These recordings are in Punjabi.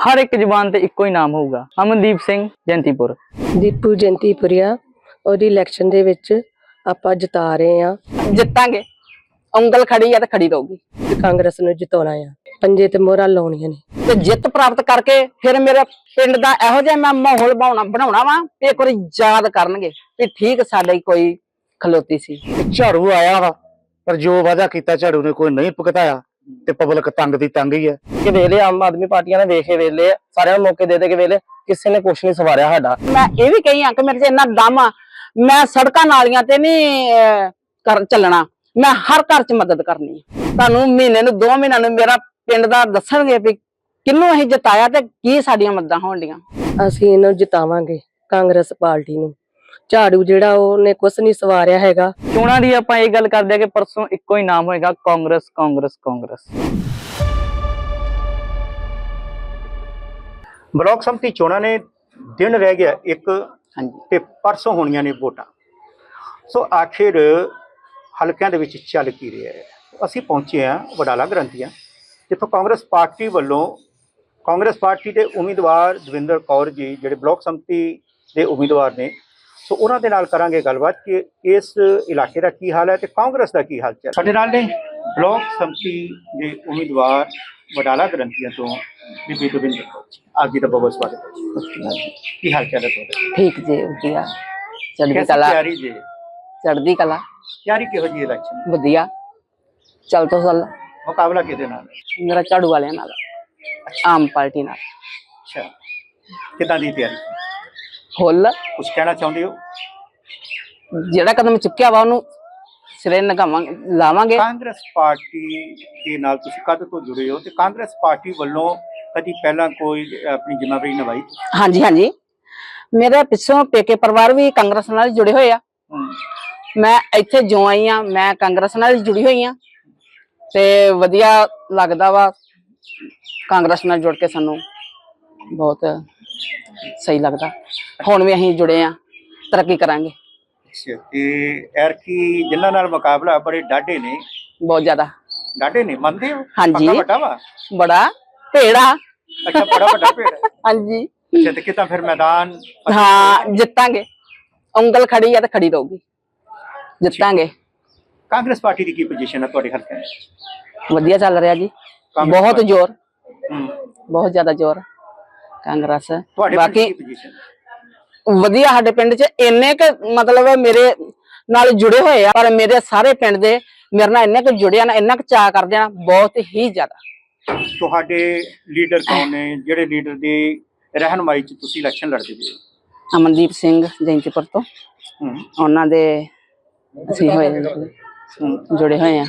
ਹਰ ਇੱਕ ਜ਼ੁਬਾਨ ਤੇ ਇੱਕੋ ਹੀ ਨਾਮ ਹੋਊਗਾ। ਅਮਨਦੀਪ ਸਿੰਘ ਜੈਂਤੀਪੁਰ। ਦੀਪੂ ਜੰਤੀਪੁਰੀਆ ਉਹਦੀ ਇਲੈਕਸ਼ਨ ਦੇ ਵਿੱਚ ਆਪਾਂ ਜਿਤਾ ਰਹੇ ਆ ਜਿੱਤਾਂਗੇ। ਉਂਗਲ ਖੜੀ ਆ ਤੇ ਖੜੀ ਰਹੂਗੀ। ਕਾਂਗਰਸ ਨੂੰ ਜਿਤਾਉਣਾ ਆ। ਪੰਜੇ ਤੇ ਮੋਹਰਾਂ ਲਾਉਣੀਆਂ ਨੇ। ਤੇ ਜਿੱਤ ਪ੍ਰਾਪਤ ਕਰਕੇ ਫਿਰ ਮੇਰੇ ਪਿੰਡ ਦਾ ਇਹੋ ਜਿਹਾ ਮੈਂ ਮਾਹੌਲ ਬਣਾਉਣਾ ਬਣਾਉਣਾ ਵਾ ਵੀ ਇੱਕ ਵਾਰੀ ਯਾਦ ਕਰਨਗੇ ਵੀ ਠੀਕ ਸਾਡੇ ਕੋਈ ਖਲੋਤੀ ਸੀ। ਝਾੜੂ ਆਇਆ ਵਾ ਪਰ ਜੋ ਵਾਅਦਾ ਕੀਤਾ ਝਾੜੂ ਨੇ ਕੋਈ ਨਹੀਂ ਭੁਗਤਾਇਆ। ਤੇ ਪਬਲਿਕ ਤੰਗ ਦੀ ਤੰਗ ਹੀ ਹੈ। ਕਿ ਵੇਲੇ ਆਮ ਆਦਮੀ ਪਾਰਟੀਆਂ ਨੇ ਵੇਖੇ ਵੇਲੇ ਸਾਰਿਆਂ ਨੂੰ ਮੌਕੇ ਦੇ ਦੇ ਕੇ ਵੇਲੇ ਕਿਸੇ ਨੇ ਕੁਛ ਨਹੀਂ ਸਵਾਰਿਆ ਸਾਡਾ। ਮੈਂ ਇਹ ਵੀ ਕਹੀ ਆ ਕਿ ਮੇਰੇ 'ਚ ਇੰਨਾ ਦਮ ਆ ਮੈਂ ਸੜਕਾਂ ਨਾਲੀਆਂ ਤੇ ਨਹੀਂ ਕਰ ਚੱਲਣਾ। ਮੈਂ ਹਰ ਘਰ 'ਚ ਮਦਦ ਕਰਨੀ। ਤੁਹਾਨੂੰ ਮਹੀਨੇ ਨੂੰ 2 ਮਹੀਨਿਆਂ ਨੂੰ ਮੇਰਾ ਪਿੰਡ ਦਾ ਦੱਸਣਗੇ ਵੀ ਕਿੰਨੂੰ ਅਸੀਂ ਜਿਤਾਇਆ ਤੇ ਕੀ ਸਾਡੀਆਂ ਮਦਦਾਂ ਹੋਣ ਡੀਆਂ ਅਸੀਂ ਇਹਨੂੰ ਜਿਤਾਵਾਂਗੇ ਕਾਂਗਰਸ ਪਾਰਟੀ ਨੂੰ। ਝਾੜੂ ਜਿਹੜਾ ਉਹਨੇ ਕੁਛ ਨਹੀਂ ਸਵਾਰਿਆ ਹੈਗਾ। ਚੋਣਾਂ ਦੀ ਆਪਾਂ ਇਹ ਗੱਲ ਕਰਦੇ ਆ ਕਿ ਪਰਸੋਂ ਇੱਕੋ ਹੀ ਨਾਮ ਹੋਏਗਾ ਕਾਂਗਰਸ ਕਾਂਗਰਸ ਕਾਂਗਰਸ। ਬਲਾਕ ਸੰਮਤੀ ਚੋਣਾਂ ਨੇ ਦਿਨ ਰਹਿ ਗਿਆ ਇੱਕ ਹਾਂਜੀ। ਤੇ ਪਰਸੋਂ ਹੋਣੀਆਂ ਨੇ ਵੋਟਾਂ। ਸੋ ਆਖਿਰ ਹਲਕਿਆਂ ਦੇ ਵਿੱਚ ਚੱਲ ਕੀ ਰਿਹਾ ਹੈ? ਅਸੀਂ ਪਹੁੰਚੇ ਹਾਂ ਵਡਾਲਾ ਗ੍ਰੰਥੀਆਂ ਜਿੱਥੋਂ ਕਾਂਗਰਸ ਪਾਰਟੀ ਵੱਲੋਂ ਕਾਂਗਰਸ ਪਾਰਟੀ ਦੇ ਉਮੀਦਵਾਰ ਦਵਿੰਦਰ ਕੌਰ ਜੀ ਜਿਹੜੇ ਬਲਾਕ ਸੰਮਤੀ ਦੇ ਉਮੀਦਵਾਰ ਨੇ ਸੋ ਉਹਨਾਂ ਦੇ ਨਾਲ ਕਰਾਂਗੇ ਗੱਲਬਾਤ ਕਿ ਇਸ ਇਲਾਕੇ ਦਾ ਕੀ ਹਾਲ ਹੈ ਤੇ ਕਾਂਗਰਸ ਦਾ ਕੀ ਹਾਲ ਚਾਲ ਸਾਡੇ ਨਾਲ ਨੇ ਬਲਾਕ ਸੰਮਤੀ ਦੇ ਉਮੀਦਵਾਰ ਵਡਾਲਾ ਗ੍ਰੰਥੀਆਂ ਤੋਂ ਬੀਬੀ ਜੀ। ਆਪ ਜੀ ਦਾ ਬਹੁਤ ਸਵਾਗਤ ਹੈ ਕੀ ਹਾਲ ਚਾਲ ਹੈ ਤੁਹਾਡਾ? ਠੀਕ ਜੀ ਵਧੀਆ। ਚੜ੍ਹਦੀ ਕਲਾ। ਤਿਆਰੀ ਜੀ? ਚੜ੍ਹਦੀ ਕਲਾ। ਤਿਆਰੀ ਕਿਹੋ ਜੀ ਇਲੈਕਸ਼ਨ ਵਧੀਆ। ਚੱਲ ਤੋਂ ਚੱਲ। ਮੁਕਾਬਲਾ ਕਿਹਦੇ ਨਾਲ? ਮੇਰਾ ਝਾੜੂ ਵਾਲਿਆਂ ਨਾਲ। ਆਮ ਪਾਰਟੀ ਨਾਲ। ਅੱਛਾ। ਕਿੱਦਾਂ ਦੀ ਤਿਆਰੀ? ਫੁੱਲ। ਕੁਝ ਕਹਿਣਾ ਚਾਹੁੰਦੇ ਹੋ? ਜਿਹੜਾ ਕਦਮ ਚੁੱਕਿਆ ਵਾ ਉਹਨੂੰ ਸਿਰੇ ਨਗਾਵਾਂਗੇ ਲਾਵਾਂਗੇ। ਕਾਂਗਰਸ ਪਾਰਟੀ ਦੇ ਨਾਲ ਤੁਸੀਂ ਕਦ ਤੋਂ ਜੁੜੇ ਹੋ? ਤੇ ਕਾਂਗਰਸ ਪਾਰਟੀ ਵੱਲੋਂ ਕਦੀ ਪਹਿਲਾਂ ਕੋਈ ਆਪਣੀ ਜ਼ਿੰਮੇਵਾਰੀ ਨਿਭਾਈ? ਹਾਂਜੀ ਹਾਂਜੀ। ਮੇਰੇ ਪਿੱਛੋਂ ਪੇਕੇ ਪਰਿਵਾਰ ਵੀ ਕਾਂਗਰਸ ਨਾਲ ਜੁੜੇ ਹੋਏ ਆ। ਮੈਂ ਇੱਥੇ ਜੋ ਆਈ ਆ ਮੈਂ ਕਾਂਗਰਸ ਨਾਲ ਜੁੜੀ ਹੋਈ ਆ। ਤੇ ਵਧੀਆ ਲੱਗਦਾ ਵਾ ਕਾਂਗਰਸ ਨਾਲ ਜੁੜ ਕੇ ਸਾਨੂੰ। ਬਹੁਤ ਸਹੀ ਲੱਗਦਾ। ਹੁਣ ਵੀ ਅਸੀਂ ਜੁੜੇ ਆ ਤਰੱਕੀ ਕਰਾਂਗੇ। ਤੇ ਐਰ ਕੀ ਜਿਨ੍ਹਾਂ ਨਾਲ ਮੁਕਾਬਲਾ ਬੜੇ ਡਾਢੇ ਨੇ। ਬਹੁਤ ਜ਼ਿਆਦਾ। ਡਾਢੇ ਨੇ ਮੰਨਦੇ ਹੋ? ਹਾਂਜੀ। ਪੱਕਾ ਵੱਡਾ ਵਾ? ਬੜਾ ਭੇੜਾ ਅੱਛਾ ਬੜਾ ਵੱਡਾ ਭੇੜ ਹਾਂਜੀ। ਅੱਛਾ ਤੇ ਕਿਤਾ ਫਿਰ ਮੈਦਾਨ? ਹਾਂ ਜਿੱਤਾਂਗੇ। ਉਂਗਲ ਖੜੀ ਆ ਤੇ ਖੜੀ ਰਹੂਗੀ। ਜਿੱਤਾਂਗੇ। ਕਾਂਗਰਸ ਪਾਰਟੀ ਦੀ ਕੀ ਪੋਜੀਸ਼ਨ ਹੈ ਤੁਹਾਡੇ ਹਲਕੇ ਵਿੱਚ ਵਧੀਆ ਚੱਲ ਰਿਹਾ ਜੀ। ਬਹੁਤ। ਜ਼ੋਰ। ਬਹੁਤ ਜ਼ਿਆਦਾ ਜ਼ੋਰ। ਕਾਂਗਰਸ। ਤੁਹਾਡੇ ਪਿੰਡ ਦੀ ਬਾਕੀ ਵਧੀਆ ਸਾਡੇ ਪਿੰਡ 'ਚ ਇੰਨੇ ਕੁ ਮਤਲਬ ਮੇਰੇ ਨਾਲ ਜੁੜੇ ਹੋਏ ਆ ਪਰ ਮੇਰੇ ਸਾਰੇ ਪਿੰਡ ਦੇ ਮੇਰੇ ਨਾਲ ਇੰਨੇ ਕੁ ਜੁੜਿਆ ਨਾ ਇੰਨਾ ਕੁ ਚਾਹ ਕਰਦੇ ਆ ਬਹੁਤ ਹੀ ਜ਼ਿਆਦਾ। ਤੁਹਾਡੇ ਲੀਡਰ ਕੌਣ ਨੇ? ਜਿਹੜੇ ਲੀਡਰ ਦੀ ਰਹਿਨਮਾਈ ਚ ਤੁਸੀਂ ਇਲੈਕਸ਼ਨ ਲੜਦੇ ਪਏ ਹੋ? ਅਮਨਦੀਪ ਸਿੰਘ ਜੈਂਤੀਪੁਰ ਤੋਂ। ਉਹਨਾਂ ਦੇ ਅਸੀਂ ਹੋਏ ਜੁੜੇ ਹੋਏ ਆ।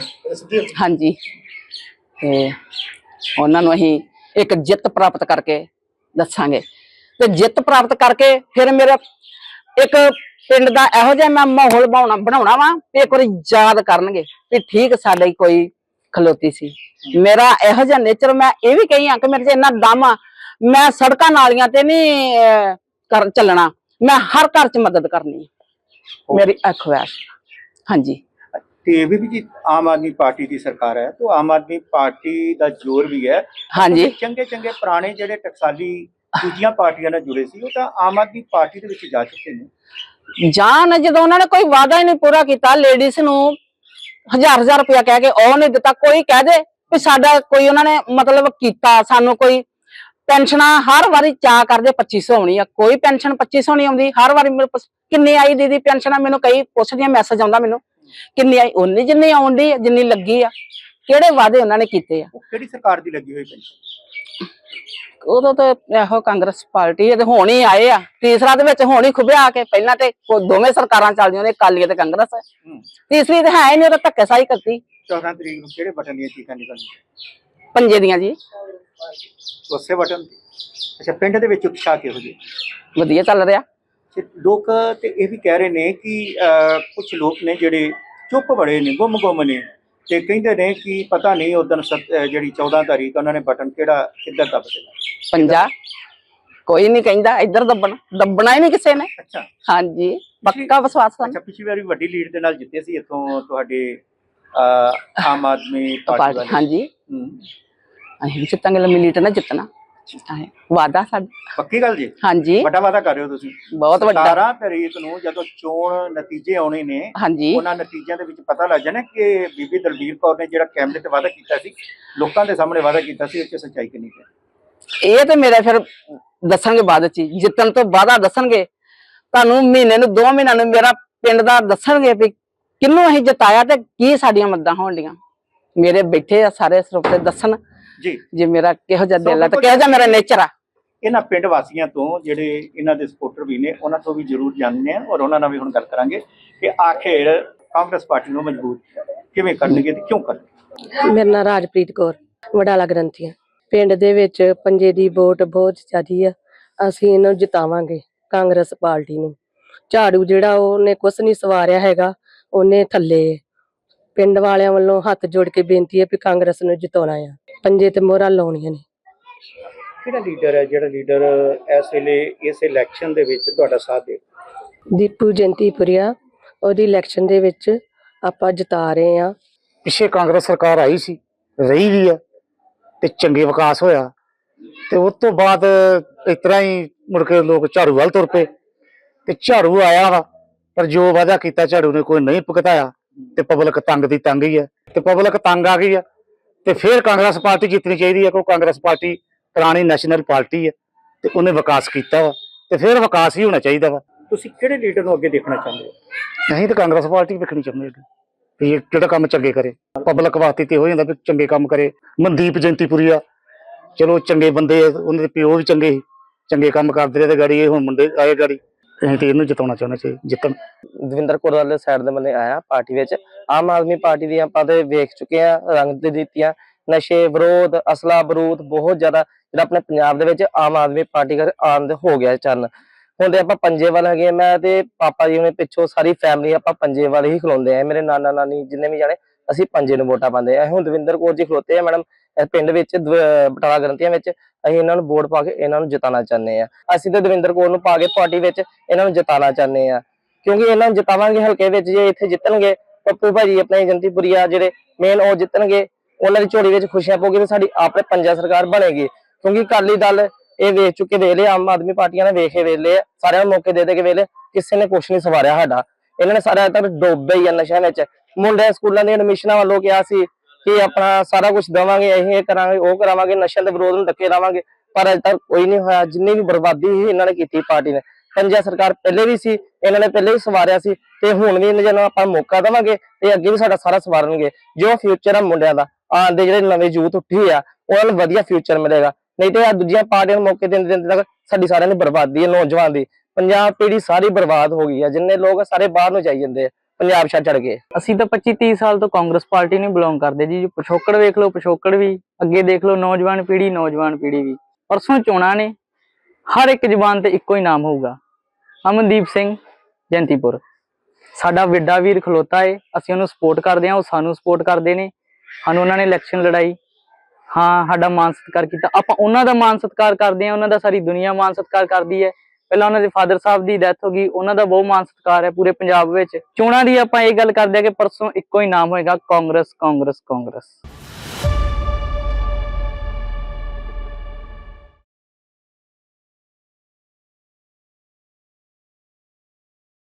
ਹਾਂਜੀ। ਤੇ ਉਹਨਾਂ ਨੂੰ ਅਸੀਂ ਇੱਕ ਜਿੱਤ ਪ੍ਰਾਪਤ ਕਰਕੇ ਦੱਸਾਂਗੇ। ਤੇ ਜਿੱਤ ਪ੍ਰਾਪਤ ਕਰਕੇ ਫਿਰ ਮੇਰਾ ਇੱਕ ਪਿੰਡ ਦਾ ਇਹੋ ਜਿਹਾ ਮੈਂ ਮਾਹੌਲ ਬਣਾਉਣਾ ਬਣਾਉਣਾ ਵਾ ਵੀ ਇੱਕ ਵਾਰੀ ਯਾਦ ਕਰਨਗੇ ਵੀ ਠੀਕ ਸਾਡੇ ਕੋਈ ਖਲੋਤੀ ਸੀ। ਮੇਰਾ ਇਹੋ ਜਿਹਾ ਨੇਚਰ ਮੈਂ ਇਹ ਵੀ ਕਹੀ ਆ ਕਿ ਮੇਰੇ 'ਚ ਇੰਨਾ ਦਮ ਆ, ਮੈਂ ਸੜਕਾਂ ਨਾਲੀਆਂ ਤੇ ਨਹੀਂ ਕਰ ਚੱਲਣਾ। ਮੈਂ ਹਰ ਘਰ 'ਚ ਮਦਦ ਕਰਨੀ ਮੇਰੀ ਅਖਵਾਸ਼ ਹਾਂਜੀ। ਤੇ ਵੀ ਜੀ ਆਮ ਆਦਮੀ ਪਾਰਟੀ ਦੀ ਸਰਕਾਰ ਹੈ ਤਾਂ ਆਮ ਆਦਮੀ ਪਾਰਟੀ ਦਾ ਜ਼ੋਰ ਵੀ ਹੈ। ਹਾਂਜੀ। ਚੰਗੇ ਚੰਗੇ ਪੁਰਾਣੇ ਜਿਹੜੇ ਟਕਸਾਲੀ ਦੂਜੀਆਂ ਪਾਰਟੀਆਂ ਨਾਲ ਜੁੜੇ ਸੀ ਉਹ ਤਾਂ ਆਮ ਆਦਮੀ ਪਾਰਟੀ ਦੇ ਵਿੱਚ ਜਾ ਚੁੱਕੇ ਨੇ। ਜਾਨ ਜਦੋਂ ਉਹਨਾਂ ਨੇ ਕੋਈ ਵਾਅਦਾ ਹੀ ਨਹੀਂ ਪੂਰਾ ਕੀਤਾ ਲੇਡੀਜ਼ ਨੂੰ ਹਜ਼ਾਰ ਹਜ਼ਾਰ ਰੁਪਇਆ ਕਹਿ ਕੇ ਉਹ ਨਹੀਂ ਦਿੱਤਾ ਕੋਈ ਕਹਿ ਦੇ ਵੀ ਸਾਡਾ ਕੋਈ ਉਹਨਾਂ ਨੇ ਮਤਲਬ ਕੀਤਾ ਸਾਨੂੰ ਕੋਈ ਪੈਨਸ਼ਨਾਂ ਹਰ ਵਾਰੀ ਚਾ ਕਰਦੇ 2500 ਆਉਣੀ ਆ ਕੋਈ ਪੈਨਸ਼ਨ 2500 ਨਹੀਂ ਆਉਂਦੀ ਹਰ ਵਾਰੀ ਕਿੰਨੀ ਆਈ ਦੀਦੀ ਪੈਨਸ਼ਨਾਂ ਮੈਨੂੰ ਕਈ ਪੁੱਛਦੀਆਂ ਮੈਸੇਜ ਆਉਂਦਾ ਮੈਨੂੰ। ਕਿੰਨੀ ਆਈ ਉਨੀ ਜਿੰਨੀ ਆਉਂਦੀ ਜਿੰਨੀ ਲੱਗੀ ਆ। ਕਿਹੜੇ ਵਾਅਦੇ ਉਹਨਾਂ ਨੇ ਕੀਤੇ ਆ? ਉਹ ਕਿਹੜੀ ਸਰਕਾਰ ਦੀ ਲੱਗੀ ਹੋਈ ਪੈਨਸ਼ਨ? ਉਦੋਂ ਤਾਂ ਇਹੋ ਕਾਂਗਰਸ ਪਾਰਟੀ ਹੈ ਤੇ ਹੁਣ ਹੀ ਆਏ ਆ। ਤੀਸਰਾ ਦੇ ਵਿੱਚ ਹੁਣ ਹੀ ਖੁੱਬਿਆ ਕੇ। ਪਹਿਲਾਂ ਤੇ ਕੋ- ਦੋਵੇਂ ਸਰਕਾਰਾਂ ਚੱਲਦੀਆਂ ਨੇ ਅਕਾਲੀ ਤੇ ਕਾਂਗਰਸ। ਹਮ, ਤੀਸਰੀ ਤੇ ਹੈ ਹੀ ਨਹੀਂ ਉਹ ਤਾਂ ਧੱਕੇਸ਼ਾਹੀ ਕਰਤੀ। 14 ਤਰੀਕ ਨੂੰ ਕਿਹੜੇ ਬਟਨ ਦੀਆਂ ਚੀਕਾਂ ਨਿਕਲਣਗੀਆਂ? ਪੰਜੇ ਦੀਆਂ ਜੀ। ਉਸੇ ਬਟਨ ਤੇ। ਅੱਛਾ ਪਿੰਡ ਦੇ ਵਿੱਚ ਉਤਸ਼ਾਹ ਕਿਹੋ ਜਿਹਾ? ਵਧੀਆ ਚੱਲ ਰਿਹਾ। ਤੇ ਲੋਕ ਤੇ ਇਹ ਵੀ ਕਹਿ ਰਹੇ ਨੇ ਕਿ ਕੁਝ ਲੋਕ ਨੇ ਜਿਹੜੇ ਚੁੱਪ ਬੜੇ ਨੇ ਗੁੰਮ ਗੁੰਮ ਨੇ ਤੇ ਕਹਿੰਦੇ ਨੇ ਕਿ ਪਤਾ ਨਹੀਂ ਉਦੋਂ ਜਿਹੜੀ 14 ਤਾਰੀਖ ਉਹਨਾਂ ਨੇ ਬਟਨ ਕਿਹੜਾ ਕਿੱਧਰ ਦੱਬ ਦੇਣਾ ਪੰਜਾ ਕੋਈ ਨਹੀਂ ਕਹਿੰਦਾ ਇੱਧਰ ਦੱਬਣਾ ਦੱਬਣਾ ਹੀ ਨਹੀਂ ਕਿਸੇ ਨੇ। ਅੱਛਾ। ਹਾਂਜੀ ਪੱਕਾ ਵਿਸ਼ਵਾਸ ਅੱਛਾ ਸਾਨੂੰ ਪਿਛਲੀ ਵਾਰੀ ਵੱਡੀ ਲੀਡ ਦੇ ਨਾਲ ਜਿੱਤੇ ਸੀ ਇੱਥੋਂ ਤੁਹਾਡੇ ਆਮ ਆਦਮੀ ਪਾਰਟੀ ਵਾਲੇ। ਹਾਂਜੀ। ਅਸੀਂ ਵੀ ਜਿੱਤਾਂਗੇ ਲੰਮੀ ਲੀਟ ਨਾ ਜਿੱਤਣਾ। ਹੈ ਵਾਦਾ ਸਾਡਾ ਪੱਕੀ ਗੱਲ ਜੀ? ਹਾਂਜੀ। ਵੱਡਾ ਵਾਅਦਾ ਕਰ ਰਹੇ ਹੋ ਤੁਸੀਂ। ਬਹੁਤ ਵੱਡਾ। 17 ਤਰੀਕ ਨੂੰ ਜਦੋਂ ਚੋਣ ਨਤੀਜੇ ਆਉਣੇ ਨੇ ਹਾਂਜੀ। ਉਹਨਾਂ ਨਤੀਜਿਆਂ ਦੇ ਵਿੱਚ ਪਤਾ ਲੱਗ ਜਾਣਾ ਕਿ ਬੀਬੀ ਦਲਬੀਰ ਕੌਰ ਨੇ ਜਿਹੜਾ ਕੈਮਰੇ ਤੇ ਵਾਅਦਾ ਕੀਤਾ ਸੀ ਲੋਕਾਂ ਦੇ ਸਾਹਮਣੇ ਵਾਅਦਾ ਕੀਤਾ ਸੀ ਉਹ ਚ ਸੱਚਾਈ ਕਿੰਨੀ ਹੈ? ਇਹ ਤੇ ਮੇਰਾ ਫਿਰ ਦੱਸਣਗੇ ਬਾਅਦ ਚ ਹੀ। ਜਿੱਤਣ ਤੋਂ ਬਾਅਦਾ ਦੱਸਣਗੇ। ਤੁਹਾਨੂੰ ਮਹੀਨੇ ਨੂੰ 2 ਮਹੀਨਿਆਂ ਨੂੰ ਮੇਰਾ ਪਿੰਡ ਦਾ ਦੱਸਣਗੇ ਵੀ ਕਿੰਨੂੰ ਅਸੀਂ ਜਿਤਾਇਆ ਤੇ ਕੀ ਸਾਡੀਆਂ ਮੱਦਾਂ ਹੋਣਡੀਆਂ ਮੇਰੇ ਬੈਠੇ ਆ ਸਾਰੇ ਸਰੋਤੇ ਦੱਸਣ। ਜੀ। ਜੇ ਮੇਰਾ ਕਿਹੋ ਜਿਹਾ ਦਿਲ ਆ ਤੇ ਕਿਹੋ ਜਿਹਾ ਮੇਰਾ ਨੇਚਰ ਆ। ਇਹਨਾਂ ਪਿੰਡ ਵਾਸੀਆਂ ਤੋਂ ਜਿਹੜੇ ਇਹਨਾਂ ਦੇ ਸਪੋਰਟਰ ਵੀ ਨੇ ਉਹਨਾਂ ਤੋਂ ਵੀ ਜ਼ਰੂਰ ਜਾਣਦੇ ਆ ਔਰ ਉਹਨਾਂ ਨਾਲ ਵੀ ਹੁਣ ਗੱਲ ਕਰਾਂਗੇ ਕਿ ਆਖਿਰ ਕਾਂਗਰਸ ਪਾਰਟੀ ਨੂੰ ਮਜ਼ਬੂਤ ਕਿਵੇਂ ਕਰਨਗੇ ਤੇ ਕਿਉਂ ਕਰਨਗੇ? ਮੇਰਾ ਨਾਂ ਰਾਜਪ੍ਰੀਤ ਕੌਰ ਵਡਾਲਾ ਗ੍ਰੰਥੀਆਂ ਪਿੰਡ ਦੇ ਵਿੱਚ ਪੰਜੇ ਦੀ ਵੋਟ ਬਹੁਤ ਜ਼ਿਆਦੀ ਆ। ਅਸੀਂ ਇਹਨੂੰ ਜਿਤਾਵਾਂਗੇ ਕਾਂਗਰਸ ਪਾਰਟੀ ਨੂੰ। ਝਾੜੂ ਜਿਹੜਾ ਉਹਨੇ ਕੁਛ ਨਹੀਂ ਸਵਾਰਿਆ ਹੈਗਾ ਉਹਨੇ ਥੱਲੇ। ਪਿੰਡ ਵਾਲਿਆਂ ਵੱਲੋਂ ਹੱਥ ਜੋੜ ਕੇ ਬੇਨਤੀ ਹੈ ਵੀ ਕਾਂਗਰਸ ਨੂੰ ਜਿਤਾਉਣਾ ਆ। ਪੰਜੇ ਤੇ ਮੋਹਰਾਂ ਲਾਉਣੀਆਂ ਨੇ। ਕਿਹੜਾ ਲੀਡਰ ਹੈ? ਜਿਹੜਾ ਲੀਡਰ ਇਸ ਵੇਲੇ ਇਸ ਇਲੈਕਸ਼ਨ ਦੇ ਵਿੱਚ ਤੁਹਾਡਾ ਸਾਥ ਦੇ ਦੀਪੂ ਜੰਤੀਪੁਰੀਆ ਉਹਦੀ ਇਲੈਕਸ਼ਨ ਦੇ ਵਿੱਚ ਆਪਾਂ ਜਿਤਾ ਰਹੇ ਆ ਪਿੱਛੇ ਕਾਂਗਰਸ ਸਰਕਾਰ ਆਈ ਸੀ ਰਹੀ ਵੀ ਆ ਤੇ ਚੰਗੇ ਵਿਕਾਸ ਹੋਇਆ। ਤੇ ਉਸ ਤੋਂ ਬਾਅਦ ਇਸ ਤਰ੍ਹਾਂ ਹੀ ਮੁੜ ਕੇ ਲੋਕ ਝਾੜੂ ਵੱਲ ਤੁਰ ਪਏ। ਤੇ ਝਾੜੂ ਆਇਆ ਵਾ ਪਰ ਜੋ ਵਾਅਦਾ ਕੀਤਾ ਝਾੜੂ ਨੇ ਕੋਈ ਨਹੀਂ ਭੁਗਤਾਇਆ। ਤੇ ਪਬਲਿਕ ਤੰਗ ਦੀ ਤੰਗ ਹੀ ਹੈ। ਤੇ ਪਬਲਿਕ ਤੰਗ ਆ ਗਈ ਆ। ਤੇ ਫਿਰ ਕਾਂਗਰਸ ਪਾਰਟੀ ਜਿੱਤਣੀ ਚਾਹੀਦੀ ਹੈ ਕਿਉਂਕਿ ਕਾਂਗਰਸ ਪਾਰਟੀ ਪੁਰਾਣੀ ਨੈਸ਼ਨਲ ਪਾਰਟੀ ਹੈ ਤੇ ਉਹਨੇ ਵਿਕਾਸ ਕੀਤਾ ਵਾ ਤੇ ਫਿਰ ਵਿਕਾਸ ਹੀ ਹੋਣਾ ਚਾਹੀਦਾ ਵਾ। ਤੁਸੀਂ ਕਿਹੜੇ ਲੀਡਰ ਨੂੰ ਅੱਗੇ ਦੇਖਣਾ ਚਾਹੁੰਦੇ ਹੋ? ਨਹੀਂ ਤਾਂ ਕਾਂਗਰਸ ਪਾਰਟੀ ਵੇਖਣੀ ਚਾਹੁੰਦੇ ਹਾਂ ਵੀ ਇਹ ਕਿਹੜਾ ਕੰਮ ਚੰਗੇ ਕਰੇ। ਪਬਲਿਕ ਵਾਸਤੇ ਤੇ ਹੋ ਜਾਂਦਾ ਵੀ ਚੰਗੇ ਕੰਮ ਕਰੇ। ਮਨਦੀਪ ਜੰਤੀਪੁਰੀਆ ਚਲੋ ਚੰਗੇ ਬੰਦੇ ਆ, ਉਹਨਾਂ ਦੇ ਪਿਓ ਵੀ ਚੰਗੇ ਸੀ ਚੰਗੇ ਕੰਮ ਕਰਦੇ ਰਹੇ ਤੇ ਗਾੜੀ ਇਹ ਹੁਣ ਮੁੰਡੇ ਆਏ ਗਾੜੀ। ਅਸੀਂ ਤੇ ਇਹਨੂੰ ਜਿਤਾਉਣਾ ਚਾਹੁੰਦੇ ਸੀ ਜਿੱਤਣ। ਦਵਿੰਦਰ ਕੌਰ ਵਾਲੇ ਸਾਈਡ ਦੇ ਬੰਨੇ ਆਇਆ ਪਾਰਟੀ ਵਿੱਚ। ਆਮ ਆਦਮੀ ਪਾਰਟੀ ਦੀ ਆਪਾਂ ਤੇ ਵੇਖ ਚੁੱਕੇ ਆ ਰੰਗ ਤੇ ਦਿੱਤੀਆਂ। ਨਸ਼ੇ ਵਿਰੋਧ ਅਸਲਾ ਬਰੂਦ ਬਹੁਤ ਜ਼ਿਆਦਾ ਜਿਹੜਾ ਆਪਣੇ ਪੰਜਾਬ ਦੇ ਵਿੱਚ ਆਮ ਆਦਮੀ ਪਾਰਟੀ ਕਰ ਆਨੰਦ ਹੋ ਗਿਆ ਚੰਨ ਹੁਣ ਤੇ ਆਪਾਂ ਪੰਜੇ ਵੱਲ ਹੈਗੇ ਆ, ਮੈਂ ਤੇ ਪਾਪਾ ਜੀ ਨੇ ਪਿੱਛੋਂ ਸਾਰੀ ਫੈਮਿਲੀ ਆਪਾਂ ਪੰਜੇ ਵੱਲ ਹੀ ਖਲੋਂਦੇ ਆ ਮੇਰੇ ਨਾਨਾ ਨਾਨੀ ਜਿੰਨੇ ਵੀ ਜਾਣੇ ਅਸੀਂ ਪੰਜੇ ਨੂੰ ਵੋਟਾਂ ਪਾਉਂਦੇ ਆ ਹੁਣ ਦਵਿੰਦਰ ਕੌਰ ਜੀ ਖਲੋਤੇ ਆ, ਮੈਡਮ। ਪਿੰਡ ਵਿੱਚ ਬਟਾਲਾ ਗ੍ਰੰਥੀਆਂ ਵਿੱਚ ਅਸੀਂ ਇਹਨਾਂ ਨੂੰ ਵੋਟ ਪਾ ਕੇ ਇਹਨਾਂ ਨੂੰ ਜਿਤਾਉਣਾ ਚਾਹੁੰਦੇ ਆ ਅਸੀਂ ਤੇ ਦਵਿੰਦਰ ਕੌਰ ਨੂੰ ਪਾ ਕੇ ਪਾਰਟੀ ਵਿੱਚ ਇਹਨਾਂ ਨੂੰ ਜਿਤਾਉਣਾ ਚਾਹੁੰਦੇ ਆ ਕਿਉਂਕਿ ਇਹਨਾਂ ਨੂੰ ਜਿਤਾਵਾਂਗੇ ਹਲਕੇ ਵਿੱਚ, ਜੇ ਇੱਥੇ ਜਿੱਤਣਗੇ, ਪੱਪੂ ਭਾਜੀ ਆਪਣੇ ਜੰਤੀਪੁਰੀਆ ਜਿਹੜੇ ਮੇਨ ਉਹ ਜਿੱਤਣਗੇ, ਉਹਨਾਂ ਦੀ ਝੋਲੀ ਵਿੱਚ ਖੁਸ਼ੀਆਂ ਪਊਗੀ ਤੇ ਸਾਡੀ ਆਪਣੇ ਪੰਜਾ ਸਰਕਾਰ ਬਣੇਗੀ। ਕਿਉਂਕਿ ਅਕਾਲੀ ਦਲ ਇਹ ਵੇਖ ਚੁੱਕੇ ਵੇਲੇ ਆਮ ਆਦਮੀ ਪਾਰਟੀਆਂ ਨੇ ਵੇਖੇ ਵੇਲੇ ਸਾਰਿਆਂ ਨੂੰ ਮੌਕੇ ਦੇ ਦੇ ਕੇ ਵੇਲੇ ਕਿਸੇ ਨੇ ਕੁਛ ਨਹੀਂ ਸਵਾਰਿਆ ਸਾਡਾ। ਇਹਨਾਂ ਨੇ ਸਾਰਾ ਤੱਕ ਡੋਬੇ ਹੀ ਆ ਨਸ਼ਿਆਂ ਵਿੱਚ। ਮੁੰਡੇ ਸਕੂਲਾਂ ਦੀਆਂ ਐਡਮਿਸ਼ਨਾਂ ਵੱਲੋਂ ਕਿਹਾ ਸੀ ਕਿ ਆਪਣਾ ਸਾਰਾ ਕੁਝ ਦੇਵਾਂਗੇ ਇਹ ਕਰਾਂਗੇ, ਉਹ ਕਰਾਵਾਂਗੇ, ਨਸ਼ਿਆਂ ਦੇ ਵਿਰੋਧ ਨੂੰ ਡੱਕੇ ਲਾਵਾਂਗੇ। ਪਰ ਅਜੇ ਤੱਕ ਕੋਈ ਨਹੀਂ ਹੋਇਆ, ਜਿੰਨੀ ਵੀ ਬਰਬਾਦੀ ਸੀ, ਇਹਨਾਂ ਨੇ ਕੀਤੀ ਪਾਰਟੀ ਨੇ। ਪੰਜਾਬ ਸਰਕਾਰ ਪਹਿਲੇ ਵੀ ਸੀ, ਇਹਨਾਂ ਨੇ ਪਹਿਲੇ ਵੀ ਸਵਾਰਿਆ ਸੀ ਤੇ ਹੁਣ ਵੀ ਇਹਨਾਂ ਨੂੰ ਆਪਾਂ ਮੌਕਾ ਦੇਵਾਂਗੇ ਤੇ ਅੱਗੇ ਵੀ ਸਾਡਾ ਸਾਰਾ ਸਵਾਰਨਗੇ। ਜੋ ਫਿਊਚਰ ਆ ਮੁੰਡਿਆਂ ਦਾ, ਆਉਣ ਦੇ ਜਿਹੜੇ ਨਵੇਂ ਯੂਥ ਉੱਠੀ ਆ, ਉਹਨਾਂ ਨੂੰ ਵਧੀਆ ਫਿਊਚਰ ਮਿਲੇਗਾ। ਨਹੀਂ ਤੇ ਆ ਦੂਜੀਆਂ ਪਾਰਟੀਆਂ ਨੂੰ ਮੌਕੇ ਦਿੰਦੇ ਦਿੰਦੇ ਤੱਕ ਸਾਡੀ ਸਾਰਿਆਂ ਦੀ ਬਰਬਾਦੀ ਹੈ ਨੌਜਵਾਨ ਦੀ। ਪੰਜਾਬ ਪੀੜ੍ਹੀ ਸਾਰੀ ਬਰਬਾਦ ਹੋ ਗਈ ਆ, ਜਿੰਨੇ ਲੋਕ ਸਾਰੇ ਬਾਹਰ ਨੂੰ ਜਾਈ ਜਾਂਦੇ ਆ। ਪੰਜਾਬ ਸ਼ਾ ਛੱਡ ਗਏ। ਅਸੀਂ ਤਾਂ 25 30 ਸਾਲ ਤੋਂ ਕਾਂਗਰਸ ਪਾਰਟੀ ਨੂੰ ਬਿਲੋਂਗ ਕਰਦੇ ਜੀ। ਪਿਛੋਕੜ ਵੇਖ ਲਓ, ਪਿਛੋਕੜ ਵੀ। ਅੱਗੇ ਦੇਖ ਲਓ, ਨੌਜਵਾਨ ਪੀੜ੍ਹੀ ਨੌਜਵਾਨ ਪੀੜ੍ਹੀ ਵੀ। ਪਰਸੋਂ ਚੋਣਾਂ ਨੇ। ਹਰ ਇੱਕ ਜਬਾਨ ਤੇ ਇੱਕੋ ਹੀ ਨਾਮ ਹੋਊਗਾ। ਅਮਨਦੀਪ ਸਿੰਘ, ਜੈਂਤੀਪੁਰ। ਸਾਡਾ ਵੱਡਾ ਵੀਰ ਖਲੋਤਾ ਏ। ਅਸੀਂ ਉਹਨੂੰ ਸਪੋਰਟ ਕਰਦੇ ਹਾਂ, ਉਹ ਸਾਨੂੰ ਸਪੋਰਟ ਕਰਦੇ ਨੇ। ਸਾਨੂੰ ਉਹਨਾਂ ਨੇ ਇਲੈਕਸ਼ਨ ਲੜਾਈ। ਹਾਂ, ਸਾਡਾ ਮਾਨ ਸਤਿਕਾਰ ਕੀਤਾ। ਆਪਾਂ ਉਹਨਾਂ ਦਾ ਮਾਨ ਸਤਿਕਾਰ ਕਰਦੇ ਹਾਂ, ਉਹਨਾਂ ਦਾ ਸਾਰੀ ਦੁਨੀਆ ਮਾਨ ਸਤਿਕਾਰ ਕਰਦੀ ਹੈ। ਪਹਿਲਾਂ ਉਹਨਾਂ ਦੇ ਫਾਦਰ ਸਾਹਿਬ ਦੀ ਡੈਥ ਹੋ ਗਈ, ਉਹਨਾਂ ਦਾ ਬਹੁਤ ਮਾਨ ਸਤਿਕਾਰ ਹੈ ਪੂਰੇ ਪੰਜਾਬ ਵਿੱਚ। ਚੋਣਾਂ ਦੀ ਆਪਾਂ ਇਹ ਗੱਲ ਕਰਦੇ ਹਾਂ ਕਿ ਪਰਸੋਂ ਇੱਕੋ ਹੀ ਨਾਮ ਹੋਏਗਾ, ਕਾਂਗਰਸ ਕਾਂਗਰਸ ਕਾਂਗਰਸ।